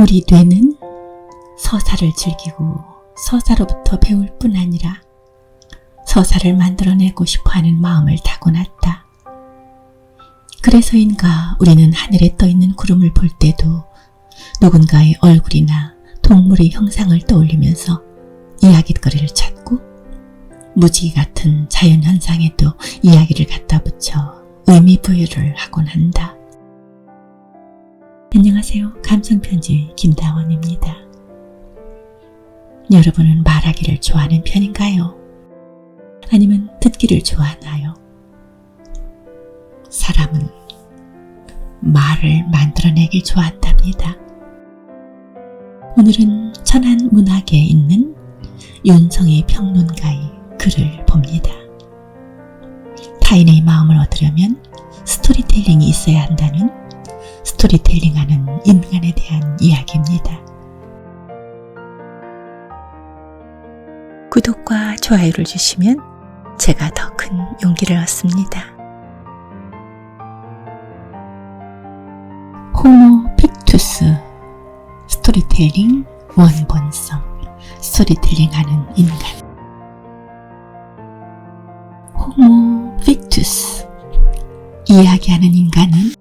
우리 뇌는 서사를 즐기고 서사로부터 배울 뿐 아니라 서사를 만들어내고 싶어 하는 마음을 타고났다. 그래서인가 우리는 하늘에 떠 있는 구름을 볼 때도 누군가의 얼굴이나 동물의 형상을 떠올리면서 이야깃거리를 찾고 무지개 같은 자연 현상에도 이야기를 갖다 붙여 의미 부여를 하곤 한다. 안녕하세요. 감성편지 김다원입니다. 여러분은 말하기를 좋아하는 편인가요? 아니면 듣기를 좋아하나요? 사람은 말을 만들어내길 좋아한답니다. 오늘은 천안 문학에 있는 윤성의 평론가의 글을 봅니다. 타인의 마음을 얻으려면 스토리텔링이 있어야 한다는 스토리텔링하는 인간에 대한 이야기입니다. 구독과 좋아요를 주시면 제가 더 큰 용기를 얻습니다. 호모 픽투스 스토리텔링 원본성 스토리텔링하는 인간 호모 픽투스 이야기하는 인간은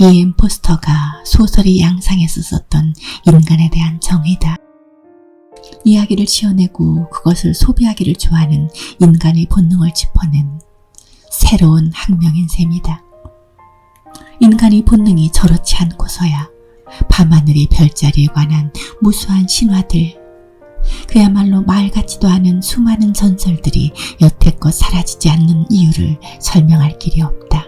이엠 포스터가 소설의 양상에서 썼던 인간에 대한 정의다. 이야기를 지어내고 그것을 소비하기를 좋아하는 인간의 본능을 짚어낸 새로운 학명인 셈이다. 인간의 본능이 저렇지 않고서야 밤하늘의 별자리에 관한 무수한 신화들, 그야말로 말 같지도 않은 수많은 전설들이 여태껏 사라지지 않는 이유를 설명할 길이 없다.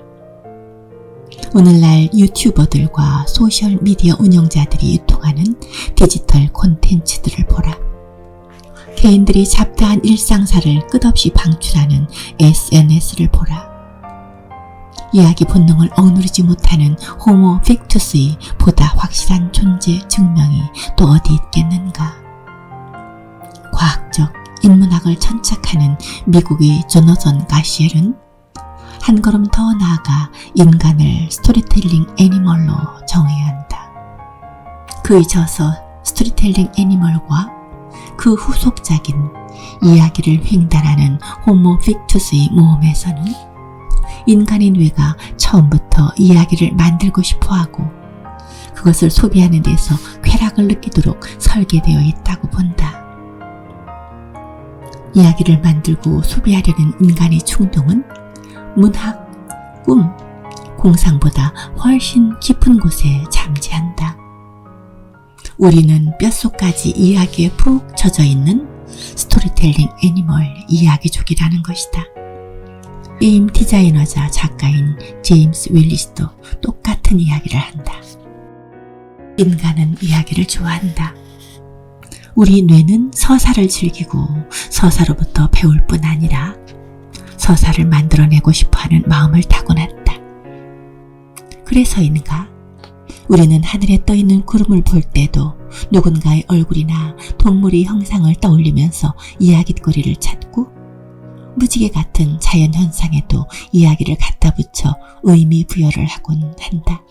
오늘날 유튜버들과 소셜미디어 운영자들이 유통하는 디지털 콘텐츠들을 보라. 개인들이 잡다한 일상사를 끝없이 방출하는 SNS를 보라. 이야기 본능을 억누르지 못하는 호모 픽투스의 보다 확실한 존재 증명이 또 어디 있겠는가. 과학적 인문학을 천착하는 미국의 조너선 가시엘은 한 걸음 더 나아가 인간을 스토리텔링 애니멀로 정해야 한다. 그의 저서 스토리텔링 애니멀과 그 후속작인 이야기를 횡단하는 호모 픽투스의 모험에서는 인간의 뇌가 처음부터 이야기를 만들고 싶어 하고 그것을 소비하는 데서 쾌락을 느끼도록 설계되어 있다고 본다. 이야기를 만들고 소비하려는 인간의 충동은 문학, 꿈, 공상보다 훨씬 깊은 곳에 잠재한다. 우리는 뼛속까지 이야기에 푹 젖어 있는 스토리텔링 애니멀 이야기족이라는 것이다. 게임 디자이너자 작가인 제임스 윌리스도 똑같은 이야기를 한다. 인간은 이야기를 좋아한다. 우리 뇌는 서사를 즐기고 서사로부터 배울 뿐 아니라 서사를 만들어내고 싶어하는 마음을 타고났다. 그래서인가 우리는 하늘에 떠 있는 구름을 볼 때도 누군가의 얼굴이나 동물의 형상을 떠올리면서 이야깃거리를 찾고 무지개 같은 자연 현상에도 이야기를 갖다 붙여 의미 부여를 하곤 한다.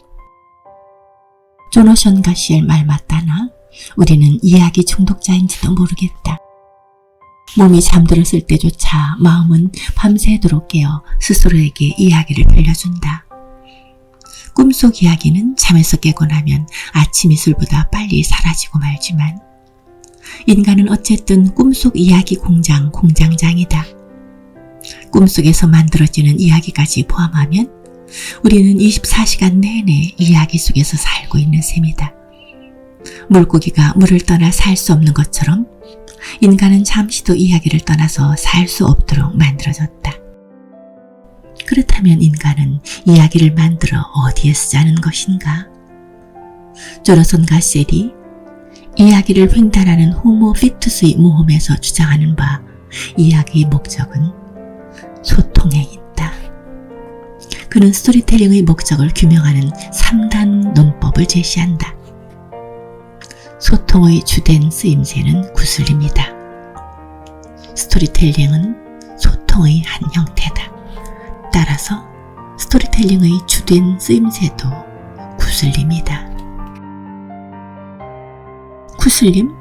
조노션 가시엘 말 맞다나 우리는 이야기 중독자인지도 모르겠다. 몸이 잠들었을 때조차 마음은 밤새도록 깨어 스스로에게 이야기를 들려준다. 꿈속 이야기는 잠에서 깨고 나면 아침 이슬보다 빨리 사라지고 말지만 인간은 어쨌든 꿈속 이야기 공장 공장장이다. 꿈속에서 만들어지는 이야기까지 포함하면 우리는 24시간 내내 이야기 속에서 살고 있는 셈이다. 물고기가 물을 떠나 살 수 없는 것처럼 인간은 잠시도 이야기를 떠나서 살 수 없도록 만들어졌다. 그렇다면 인간은 이야기를 만들어 어디에 쓰자는 것인가? 조나선 가셀이 이야기를 횡단하는 호모 픽투스의 모험에서 주장하는 바 이야기의 목적은 소통에 있다. 그는 스토리텔링의 목적을 규명하는 3단 논법을 제시한다. 소통의 주된 쓰임새는 구슬입니다. 스토리텔링은 소통의 한 형태다. 따라서 스토리텔링의 주된 쓰임새도 구슬입니다. 구슬림?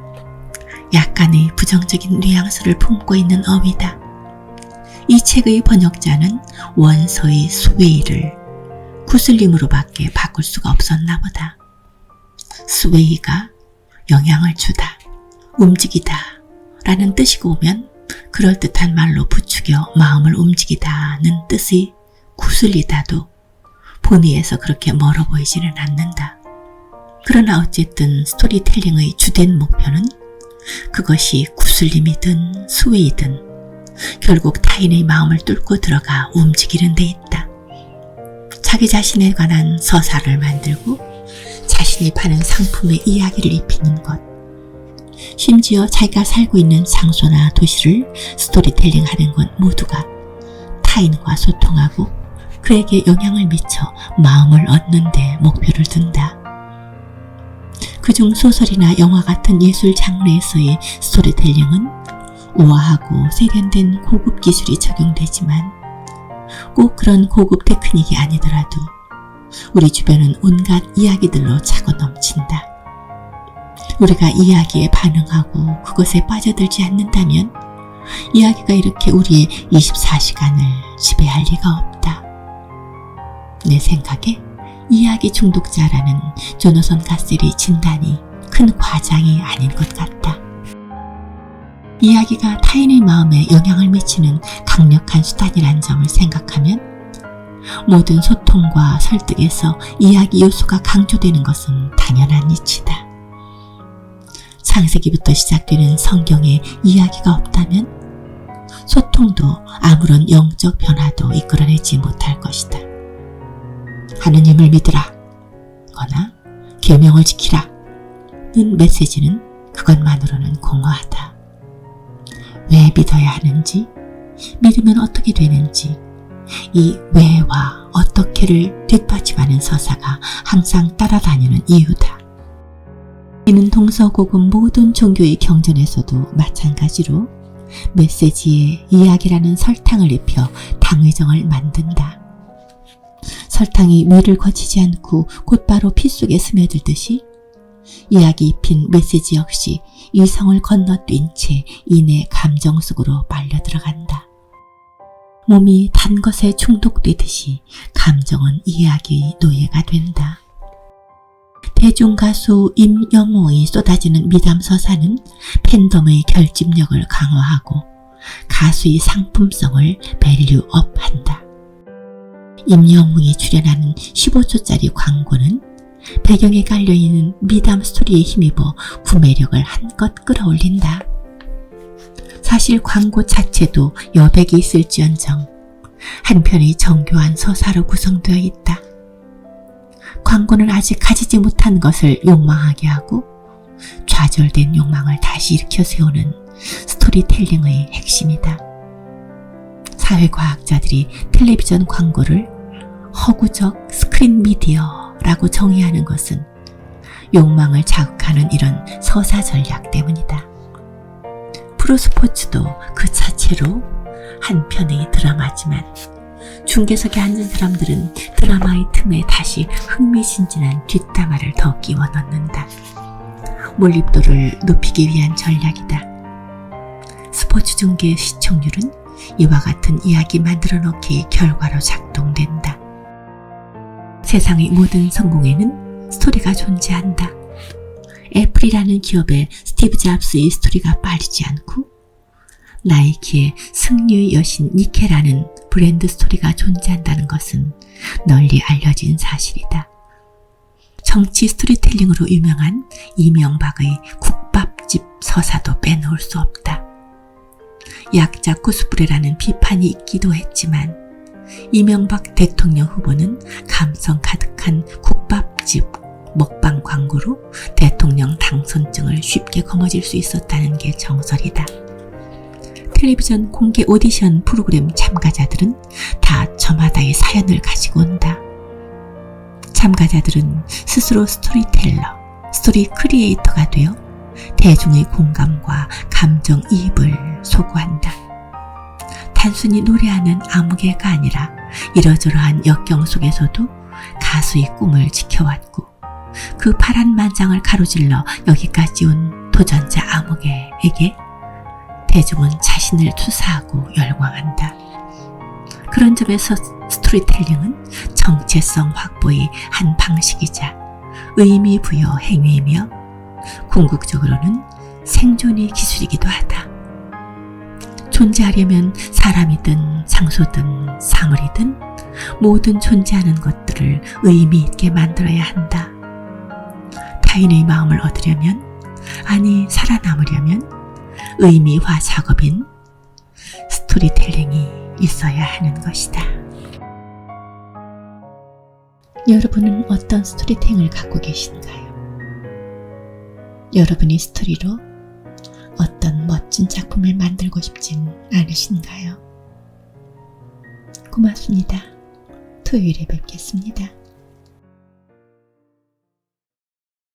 약간의 부정적인 뉘앙스를 품고 있는 어휘다. 이 책의 번역자는 원서의 스웨이를 구슬림으로밖에 바꿀 수가 없었나 보다. 스웨이가 영향을 주다, 움직이다 라는 뜻이고 오면 그럴듯한 말로 부추겨 마음을 움직이다는 뜻의 구슬리다도 본의에서 그렇게 멀어 보이지는 않는다. 그러나 어쨌든 스토리텔링의 주된 목표는 그것이 구슬림이든 수웨이든 결국 타인의 마음을 뚫고 들어가 움직이는 데 있다. 자기 자신에 관한 서사를 만들고 자신이 파는 상품의 이야기를 입히는 것. 심지어 자기가 살고 있는 장소나 도시를 스토리텔링 하는 건 모두가 타인과 소통하고 그에게 영향을 미쳐 마음을 얻는 데 목표를 둔다. 그중 소설이나 영화 같은 예술 장르에서의 스토리텔링은 우아하고 세련된 고급 기술이 적용되지만 꼭 그런 고급 테크닉이 아니더라도 우리 주변은 온갖 이야기들로 차고 넘친다. 우리가 이야기에 반응하고 그것에 빠져들지 않는다면 이야기가 이렇게 우리의 24시간을 지배할 리가 없다. 내 생각에 이야기 중독자라는 조너선 가셀의 진단이 큰 과장이 아닌 것 같다. 이야기가 타인의 마음에 영향을 미치는 강력한 수단이란 점을 생각하면 모든 소통과 설득에서 이야기 요소가 강조되는 것은 당연한 이치다. 창세기부터 시작되는 성경에 이야기가 없다면 소통도 아무런 영적 변화도 이끌어내지 못할 것이다. 하느님을 믿으라. 거나 계명을 지키라. 는 메시지는 그것만으로는 공허하다. 왜 믿어야 하는지, 믿으면 어떻게 되는지, 이 왜와 어떻게를 뒷받침하는 서사가 항상 따라다니는 이유다. 이는 동서고 금 모든 종교의 경전에서도 마찬가지로 메시지에 이야기라는 설탕을 입혀 당회정을 만든다. 설탕이 위를 거치지 않고 곧바로 피 속에 스며들듯이 이야기 입힌 메시지 역시 이성을 건너뛴 채 이내 감정 속으로 빨려 들어간다. 몸이 단 것에 중독되듯이 감정은 이야기의 노예가 된다. 대중 가수 임영웅이 쏟아지는 미담 서사는 팬덤의 결집력을 강화하고 가수의 상품성을 밸류업한다. 임영웅이 출연하는 15초짜리 광고는 배경에 깔려있는 미담 스토리에 힘입어 구매력을 한껏 끌어올린다. 사실 광고 자체도 여백이 있을지언정 한편의 정교한 서사로 구성되어 있다. 광고는 아직 가지지 못한 것을 욕망하게 하고 좌절된 욕망을 다시 일으켜 세우는 스토리텔링의 핵심이다. 사회과학자들이 텔레비전 광고를 허구적 스크린 미디어라고 정의하는 것은 욕망을 자극하는 이런 서사 전략 때문이다. 프로스포츠도 그 자체로 한편의 드라마지만 중계석에 앉은 사람들은 드라마의 틈에 다시 흥미진진한 뒷담화를 더 끼워 넣는다. 몰입도를 높이기 위한 전략이다. 스포츠 중계 시청률은 이와 같은 이야기 만들어 놓기 결과로 작동된다. 세상의 모든 성공에는 스토리가 존재한다. 애플이라는 기업의 스티브 잡스의 스토리가 빠지지 않고 나이키의 승리의 여신 니케라는 브랜드 스토리가 존재한다는 것은 널리 알려진 사실이다. 정치 스토리텔링으로 유명한 이명박의 국밥집 서사도 빼놓을 수 없다. 약자 코스프레라는 비판이 있기도 했지만 이명박 대통령 후보는 감성 가득한 국밥집 먹방 광고로 대통령 당선증을 쉽게 거머쥘 수 있었다는 게 정설이다. 텔레비전 공개 오디션 프로그램 참가자들은 다 저마다의 사연을 가지고 온다. 참가자들은 스스로 스토리텔러, 스토리 크리에이터가 되어 대중의 공감과 감정 이입을 소구한다. 단순히 노래하는 아무개가 아니라 이러저러한 역경 속에서도 가수의 꿈을 지켜왔고 그 파란 만장을 가로질러 여기까지 온 도전자 아무개에게 대중은 자신을 투사하고 열광한다. 그런 점에서 스토리텔링은 정체성 확보의 한 방식이자 의미 부여 행위이며 궁극적으로는 생존의 기술이기도 하다. 존재하려면 사람이든 장소든 사물이든 모든 존재하는 것들을 의미 있게 만들어야 한다. 타인의 마음을 얻으려면, 아니, 살아남으려면 의미화 작업인 스토리텔링이 있어야 하는 것이다. 여러분은 어떤 스토리텔링을 갖고 계신가요? 여러분이 스토리로 어떤 멋진 작품을 만들고 싶진 않으신가요? 고맙습니다. 토요일에 뵙겠습니다.